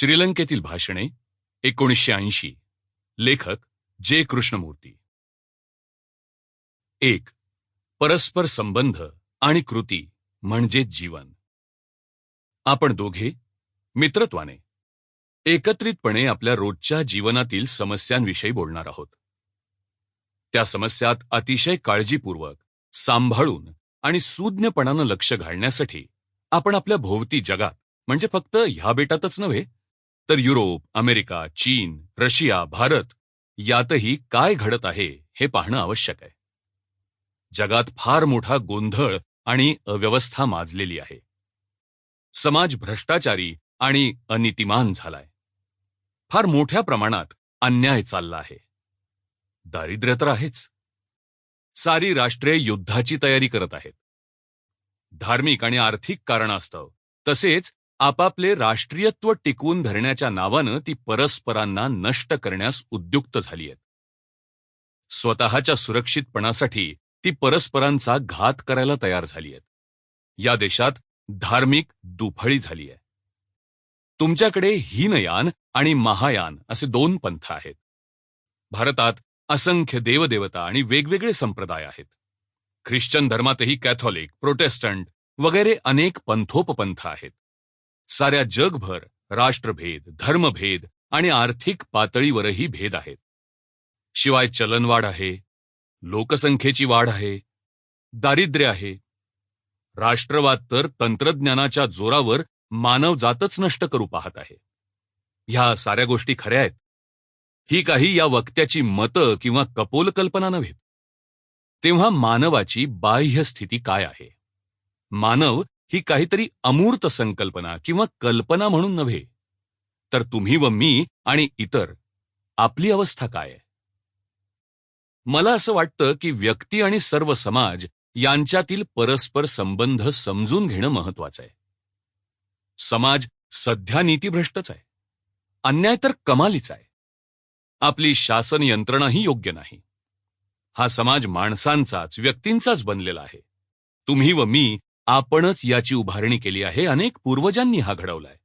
श्रीलंकेतील भाषणे एकोणीसशे ऐंशी. लेखक जे. कृष्णमूर्ती. एक. परस्पर संबंध आणि कृती म्हणजे जीवन. आपण दोघे मित्रत्वाने एकत्रितपणे आपल्या रोजच्या जीवनातील समस्यांविषयी बोलणार आहोत. त्या समस्यात अतिशय काळजीपूर्वक सांभाळून आणि सूज्ञपणानं लक्ष घालण्यासाठी आपण आपल्या भोवती जगात म्हणजे फक्त ह्या बेटातच नव्हे तर युरोप अमेरिका चीन रशिया भारत यातही काय घडत आहे हे पाहणं आवश्यक आहे. जगात फार मोठा गोंधळ आणि अव्यवस्था माजलेली आहे. समाज भ्रष्टाचारी आणि अनितिमान झालाय. फार मोठ्या प्रमाणात अन्याय चालला आहे. दारिद्र्य तर आहेच. सारी राष्ट्रे युद्धाची तयारी करत आहेत. धार्मिक आणि आर्थिक कारणास्तव तसेच आपापले राष्ट्रीयत्व टिकवून धरण्याच्या नावानं ती परस्परांना नष्ट करण्यास उद्युक्त झाली आहेत स्वतःच्या सुरक्षितपणासाठी ती परस्परांचा घात करायला तयार झाली आहेत या देशात धार्मिक दुफळी झाली आहे तुमच्याकडे हीनयान आणि महायान असे दोन पंथ आहेत. भारतात असंख्य देवदेवता आणि वेगवेगळे संप्रदाय आहेत. ख्रिश्चन धर्मातही कॅथॉलिक प्रोटेस्टंट वगैरे अनेक पंथोपपंथ आहेत. साऱ्या जगभर राष्ट्रभेद धर्मभेद आणि आर्थिक पातळीवरही भेद आहेत. शिवाय चलनवाढ आहे लोकसंख्येची वाढ आहे दारिद्र्य आहे. राष्ट्रवाद तर तंत्रज्ञानाच्या जोरावर मानव जातच नष्ट करू पाहत आहे. ह्या साऱ्या गोष्टी खऱ्या आहेत. ही काही या वक्त्याची मतं किंवा कपोल कल्पना नव्हे. तेव्हा मानवाची बाह्य स्थिती काय आहे? मानव ही काहीतरी अमूर्त संकल्पना किंवा कल्पना म्हणून नव्हे. तर तुम्ही व मी आणि इतर आपली अवस्था काय मला असं वाटतं की व्यक्ती आणि सर्व समाज यांच्यातील परस्पर संबंध समजून घेणं महत्वाचं आहे. समाज सध्या नीतीभ्रष्टच आहे. अन्याय तर कमालीच आहे. आपली शासन यंत्रणाही योग्य नाही. हा समाज माणसांचाच व्यक्तींचाच बनलेला आहे. तुम्ही व मी आपणच याची उभारणी केली आहे. अनेक पूर्वजांनी हा घडवलाय.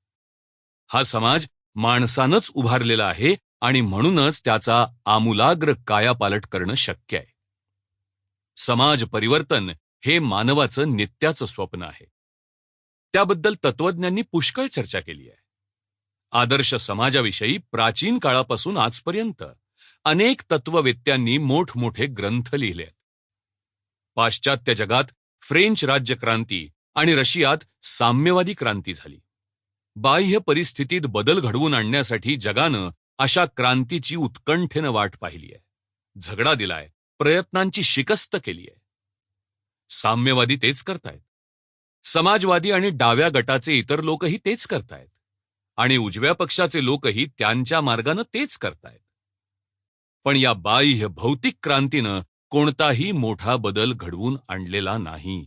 हा समाज माणसानंच उभारलेला आहे आणि म्हणूनच त्याचा आमूलाग्र कायापालट करणं शक्य आहे. समाज परिवर्तन हे मानवाचं नित्याचं स्वप्न आहे. त्याबद्दल तत्वज्ञांनी पुष्कळ चर्चा केली आहे. आदर्श समाजाविषयी प्राचीन काळापासून आजपर्यंत अनेक तत्ववेत्यांनी मोठमोठे ग्रंथ लिहिले पाश्चात्य जगात फ्रेंच राज्यक्रांती आणि रशियात साम्यवादी क्रांती झाली. बाह्य परिस्थितीत बदल घडवून आणण्यासाठी जगानं अशा क्रांतीची उत्कंठेनं वाट पाहिली आहे. झगडा दिलाय प्रयत्नांची शिकस्त केली आहे. साम्यवादी तेच करतायत. समाजवादी आणि डाव्या गटाचे इतर लोकही तेच करतायत. आणि उजव्या पक्षाचे लोकही त्यांच्या मार्गानं तेच करतायत. पण या बाह्य भौतिक क्रांतीनं कोणताही मोठा बदल घडवून आणलेला नाही.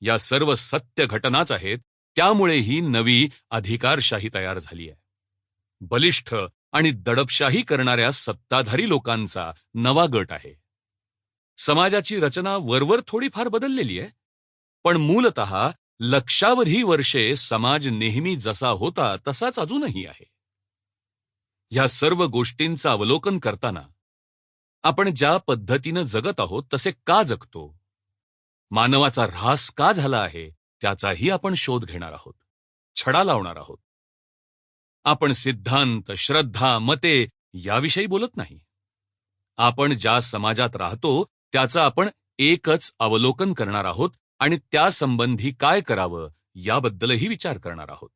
या सर्व सत्य घटनाच आहेत त्यामुळे ही नवी अधिकारशाही तयार झाली आहे. बलिष्ठ आणि दडपशाही करणाऱ्या सत्ताधारी लोकांचा नवा गट आहे. समाजाची रचना वरवर थोडीफार बदललेली आहे पण मूलत लक्षावधी वर्षे समाज नेहमी जसा होता तसाच अजूनही आहे. ह्या सर्व गोष्टींचं अवलोकन करताना आपण ज्या पद्धतीनं जगत आहोत तसे का जगतो? मानवाचा ऱ्हास का झाला आहे त्याचाही आपण शोध घेणार आहोत छडा लावणार आहोत. आपण सिद्धांत श्रद्धा मते याविषयी बोलत नाही. आपण ज्या समाजात राहतो त्याचं आपण एकच अवलोकन करणार आहोत आणि त्यासंबंधी काय करावं याबद्दलही विचार करणार आहोत.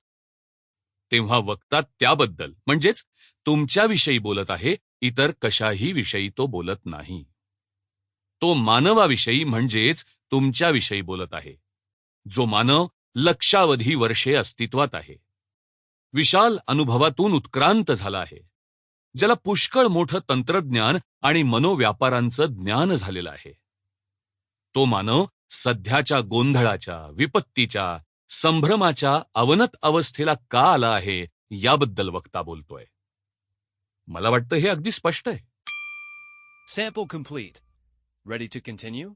तेव्हा वक्ता त्याबद्दल म्हणजेच तुमच्याविषयी बोलत आहे इतर कशाही विषयी तो बोलत नाही. तो मानवाविषयी म्हणजेच तुमच्याविषयी बोलत आहे. जो मानव लक्षावधी वर्षे अस्तित्वात आहे. विशाल अनुभवातून उत्क्रांत झाला आहे. ज्याला पुष्कळ मोठं तंत्रज्ञान आणि मनोव्यापारांचं ज्ञान झालेलं आहे. तो मानव सध्याच्या गोंधळाच्या विपत्तीच्या संभ्रमाच्या अवनत अवस्थेला का आला आहे याबद्दल वक्ता बोलतोय. मला वाटतं हे अगदी स्पष्ट आहे Sample complete. Ready to continue?